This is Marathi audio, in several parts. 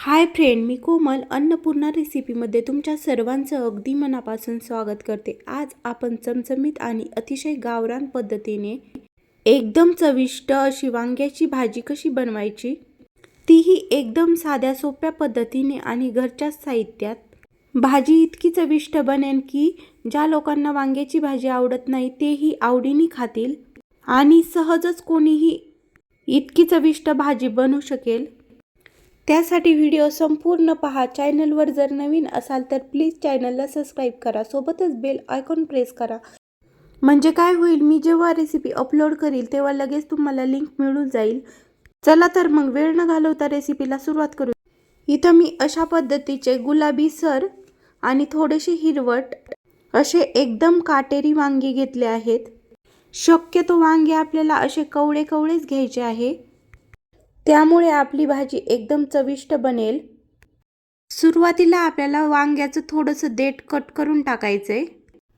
हाय फ्रेंड मी कोमल अन्नपूर्णा रेसिपीमध्ये तुमच्या सर्वांचं अगदी मनापासून स्वागत करते. आज आपण चमचमीत आणि अतिशय गावरान पद्धतीने एकदम चविष्ट अशी वांग्याची भाजी कशी बनवायची तीही एकदम साध्या सोप्या पद्धतीने आणि घरच्याच साहित्यात. भाजी इतकी चविष्ट बनेन की ज्या लोकांना वांग्याची भाजी आवडत नाही तेही आवडीने खातील आणि सहजच कोणीही इतकी चविष्ट भाजी बनवू शकेल. त्यासाठी व्हिडिओ संपूर्ण पहा. चॅनलवर जर नवीन असाल तर प्लीज चॅनलला सबस्क्राईब करा. सोबतच बेल आयकॉन प्रेस करा. म्हणजे काय होईल? मी जेव्हा रेसिपी अपलोड करील तेव्हा लगेच तुम्हाला लिंक मिळून जाईल. चला तर मग वेळ न घालवता रेसिपीला सुरुवात करू. इथं मी अशा पद्धतीचे गुलाबी सर आणि थोडेसे हिरवट असे एकदम काटेरी वांगे घेतले आहेत. शक्यतो वांगे आपल्याला असे कवळे कवळेच घ्यायचे आहे. त्यामुळे आपली भाजी एकदम चविष्ट बनेल. सुरुवातीला आपल्याला वांग्याचं थोडंसं देठ कट करून टाकायचं आहे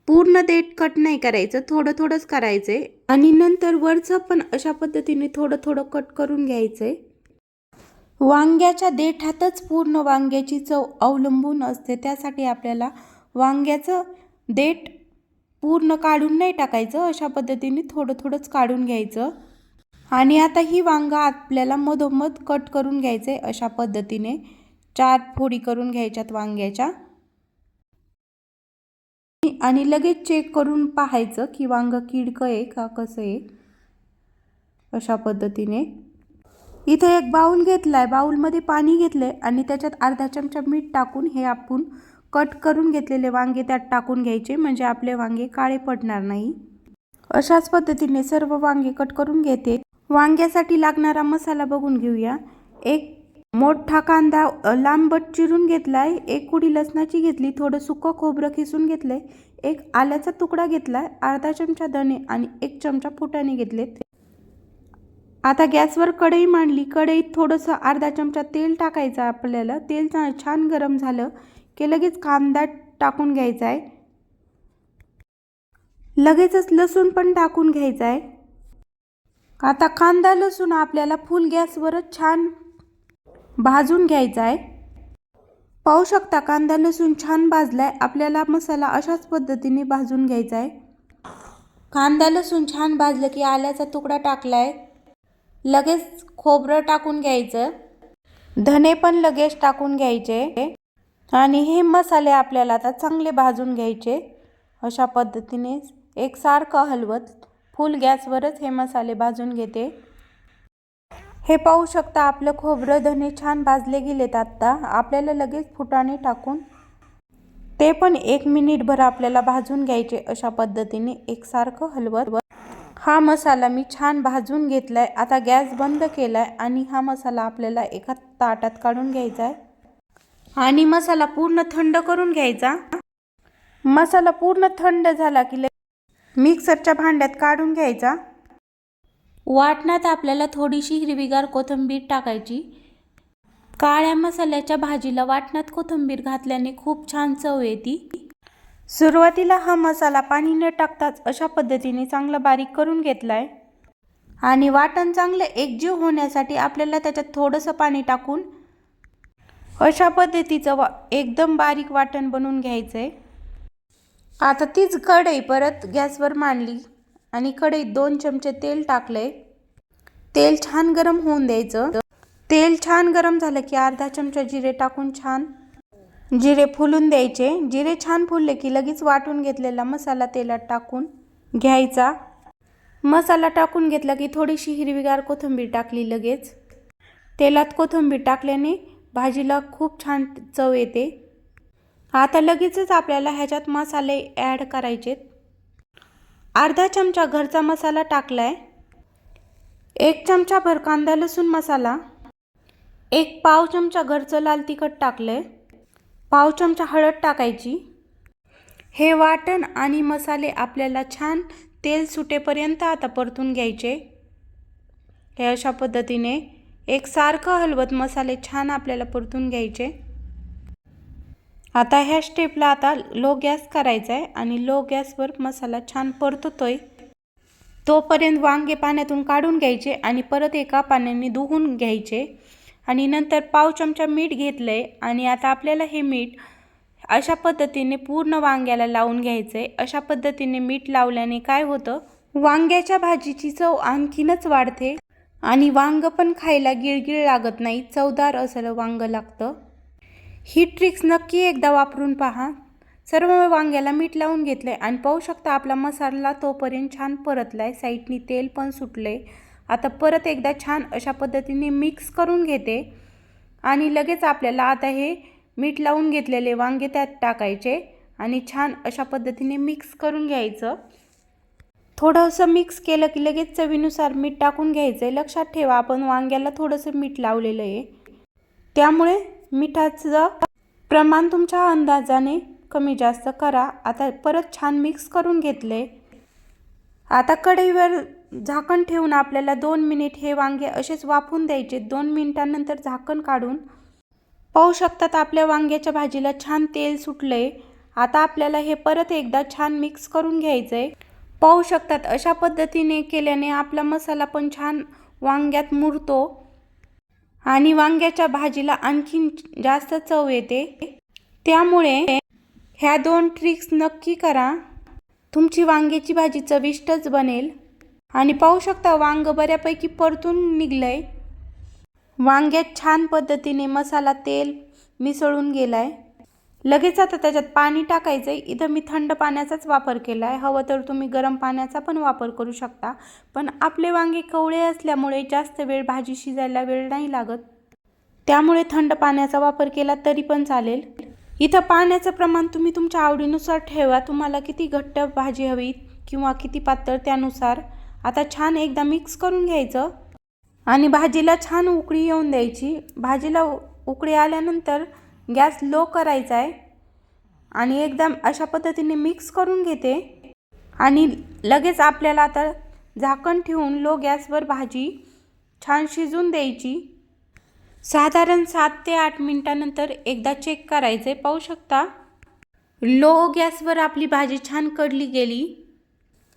पूर्ण देठ कट नाही करायचं थोडं थोडंच करायचंय. आणि नंतर वरचं पण अशा पद्धतीने थोडं थोडं कट करून घ्यायचंय. वांग्याच्या देठातच पूर्ण वांग्याची चव अवलंबून असते. त्यासाठी आपल्याला वांग्याचं देठ पूर्ण काढून नाही टाकायचं. अशा पद्धतीने थोडं थोडंच काढून घ्यायचं. आणि आता ही वांगा आपल्याला मधोमध कट करून घ्यायचे अशा पद्धतीने. चार फोडी करून घ्यायच्यात वांग्याच्या. आणि लगेच चेक करून पाहायचं की वांग किडकं आहे का कसं आहे. अशा पद्धतीने. इथं एक बाऊल घेतला आहे बाऊलमध्ये पाणी घेतलं आहे आणि त्याच्यात अर्धा चमचा मीठ टाकून हे आपण कट करून घेतलेले वांगे त्यात टाकून घ्यायचे म्हणजे आपले वांगे काळे पडणार नाही. अशाच पद्धतीने सर्व वांगे कट करून घेते. वांग्यासाठी लागणारा मसाला बघून घेऊया. एक मोठा कांदा लांबट चिरून घेतला आहे एक कुडी लसणाची घेतली थोडं सुकं खोबरं खिसून आहे एक आल्याचा तुकडा घेतलाय अर्धा चमचा दणे आणि एक चमचा फुटाणे घेतलेत. आता गॅसवर कढई मांडली. कढईत थोडंसं अर्धा चमचा तेल टाकायचं आपल्याला. तेल छान गरम झालं की लगेच कांदा टाकून घ्यायचा आहे लगेचच लसूण पण टाकून घ्यायचा आहे आता कांदा लसूण आपल्याला फुल गॅसवरच छान भाजून घ्यायचा आहे. पाहू शकता कांदा लसूण छान भाजलाय. आपल्याला मसाला अशाच पद्धतीने भाजून घ्यायचा आहे. कांदा लसूण छान भाजलं की आल्याचा तुकडा टाकलाय. लगेच खोबरं टाकून घ्यायचं. धने पण लगेच टाकून घ्यायचे. आणि हे मसाले आपल्याला आता चांगले भाजून घ्यायचे. अशा पद्धतीने एकसारखं हलवत फुल गॅसवरच हे मसाले भाजून घेते. हे पाहू शकता आपलं खोबरं धने छान भाजले गेलेत आत्ता. आपल्याला लगेच फुटाणे टाकून ते पण एक मिनिटभर आपल्याला भाजून घ्यायचे अशा पद्धतीने एकसारखं हलवत. हा मसाला मी छान भाजून घेतलाय. आता गॅस बंद केलाय आणि हा मसाला आपल्याला एका ताटात काढून घ्यायचा आहे. आणि मसाला पूर्ण थंड करून घ्यायचा. मसाला पूर्ण थंड झाला की मिक्सरच्या भांड्यात काढून घ्यायचा. वाटणात आपल्याला थोडीशी हिरवीगार कोथिंबीर टाकायची. काळ्या मसाल्याच्या भाजीला वाटणात कोथिंबीर घातल्याने खूप छान चव येते. सुरुवातीला हा मसाला पाणी न टाकताच अशा पद्धतीने चांगला बारीक करून घेतलाय. आणि वाटण चांगलं एकजीव होण्यासाठी आपल्याला त्याच्यात थोडंसं पाणी टाकून अशा पद्धतीचं वा एकदम बारीक वाटण बनवून घ्यायचं आहे आता तीच कढई परत गॅसवर मांडली आणि कढईत दोन चमचे तेल टाकले. तेल छान गरम होऊन द्यायचं. तेल छान गरम झालं की अर्धा चमचा जिरे टाकून छान जिरे फुलून द्यायचे. जिरे छान फुलले की लगेच वाटून घेतलेला मसाला तेलात टाकून घ्यायचा. मसाला टाकून घेतला की थोडीशी हिरवीगार कोथिंबीर टाकली लगेच. तेलात कोथिंबीर टाकल्याने भाजीला खूप छान चव येते. आता लगेचच आपल्याला ह्याच्यात मसाले ॲड करायचेत. अर्धा चमचा घरचा मसाला टाकला आहे एक चमचा भर कांदा लसूण मसाला. एक पाव चमचा घरचं लाल तिखट टाकलं आहे पाव चमचा हळद टाकायची. हे वाटण आणि मसाले आपल्याला छान तेल सुटेपर्यंत आता परतून घ्यायचे. हे अशा पद्धतीने एकसारखं हलवत मसाले छान आपल्याला परतून घ्यायचे. आता ह्या स्टेपला आता लो गॅस करायचा आहे आणि लो गॅसवर मसाला छान परततोय. तोपर्यंत वांगे पाण्यातून काढून घ्यायचे आणि परत एका पाण्याने धुवून घ्यायचे. आणि नंतर पाव चमचा मीठ घेतलं आहे आणि आता आपल्याला हे मीठ अशा पद्धतीने पूर्ण वांग्याला लावून घ्यायचं आहे अशा पद्धतीने मीठ लावल्याने काय होतं? वांग्याच्या भाजीची चव आणखीनच वाढते आणि वांग पण खायला गिळगिळ लागत नाही. चवदार असं वांग लागतं. ही ट्रिक्स नक्की एकदा वापरून पहा. सर्व वांग्याला मीठ लावून घेतलं आहे आणि पाहू शकता आपला मसाला तोपर्यंत छान परतला आहे साईडनी तेल पण सुटलं आहे आता परत एकदा छान अशा पद्धतीने मिक्स करून घेते. आणि लगेच आपल्याला आता हे मीठ लावून घेतलेले वांगे त्यात टाकायचे आणि छान अशा पद्धतीने मिक्स करून घ्यायचं. थोडंसं मिक्स केलं की लगेच चवीनुसार मीठ टाकून घ्यायचं आहे लक्षात ठेवा आपण वांग्याला थोडंसं मीठ लावलेलं आहे. त्यामुळे मिठाचं प्रमाण तुमच्या अंदाजाने कमी जास्त करा. आता परत छान मिक्स करून घेतले. आता कढईवर झाकण ठेवून आपल्याला दोन मिनिट हे वांगे असेच वाफून द्यायचे. दोन मिनिटांनंतर झाकण काढून पाहू शकतात आपल्या वांग्याच्या भाजीला छान तेल सुटले. आता आपल्याला हे परत एकदा छान मिक्स करून घ्यायचं आहे पाहू शकतात अशा पद्धतीने केल्याने आपला मसाला पण छान वांग्यात मुरतो. आणि वांग्याच्या भाजीला आणखीन जास्त चव येते. त्यामुळे ह्या दोन ट्रिक्स नक्की करा. तुमची वांग्याची भाजी चविष्टच बनेल. आणि पाहू शकता वांग बऱ्यापैकी परतून निघलंय. वांग्यात छान पद्धतीने मसाला तेल मिसळून गेलाय. लगेच आता त्याच्यात पाणी टाकायचं आहे इथं मी थंड पाण्याचाच वापर केला आहे हवं तर तुम्ही गरम पाण्याचा पण वापर करू शकता. पण आपले वांगे कवळे असल्यामुळे जास्त वेळ भाजी शिजायला वेळ नाही लागत. त्यामुळे थंड पाण्याचा वापर केला तरी पण चालेल. इथं पाण्याचं प्रमाण तुम्ही तुमच्या आवडीनुसार ठेवा. तुम्हाला किती घट्ट भाजी हवी किंवा किती पातळ त्यानुसार. आता छान एकदा मिक्स करून घ्यायचं. आणि भाजीला छान उकळी येऊन द्यायची. भाजीला उकळी आल्यानंतर गॅस लो करायचा आहे. आणि एकदम अशा पद्धतीने मिक्स करून घेते. आणि लगेच आपल्याला आता झाकण ठेवून लो गॅसवर भाजी छान शिजून द्यायची. साधारण सात ते आठ मिनटानंतर एकदा चेक करायचे. पाहू शकता? लो गॅसवर आपली भाजी छान कडली गेली.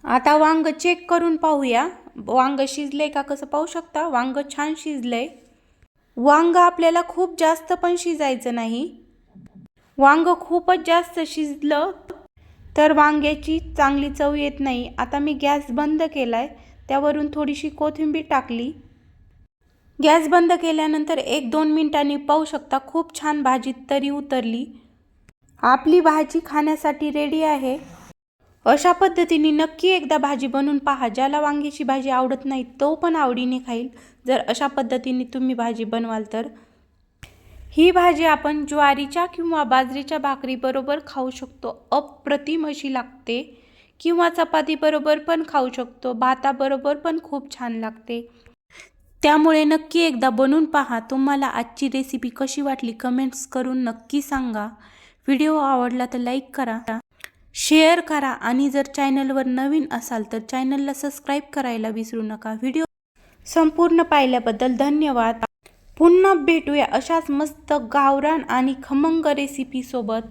आता वांग चेक करून पाहूया. वांग शिजले का कसं पाहू शकता? वांग छान शिजलंय. वांग आपल्याला खूप जास्त पण शिजायचं नाही. वांग खूपच जास्त शिजलं तर वांग्याची चांगली चव येत नाही. आता मी गॅस बंद केलाय. त्यावरून थोडीशी कोथिंबीर टाकली. गॅस बंद केल्यानंतर एक दोन मिनिटांनी पाहू शकता खूप छान भाजी तरी उतरली. आपली भाजी खाण्यासाठी रेडी आहे. अशा पद्धतीने नक्की एकदा भाजी बनवून पहा. ज्याला वांग्याची भाजी आवडत नाही तो पण आवडीने खाईल. जर अशा पद्धतीने तुम्ही भाजी बनवाल तर. ही भाजी आपण ज्वारीच्या किंवा बाजरीच्या भाकरीबरोबर खाऊ शकतो. अप्रतिम अशी लागते. किंवा चपातीबरोबर पण खाऊ शकतो. भाताबरोबर पण खूप छान लागते. त्यामुळे नक्की एकदा बनवून पहा. तुम्हाला आजची रेसिपी कशी वाटली कमेंट्स करून नक्की सांगा. व्हिडिओ आवडला तर लाईक करा. शेअर करा आणि जर चॅनलवर नवीन असाल तर चॅनलला सबस्क्राईब करायला विसरू नका. व्हिडिओ संपूर्ण पाहिल्याबद्दल धन्यवाद. पुन्हा भेटूया अशाच मस्त गावरान आणि खमंग रेसिपीसोबत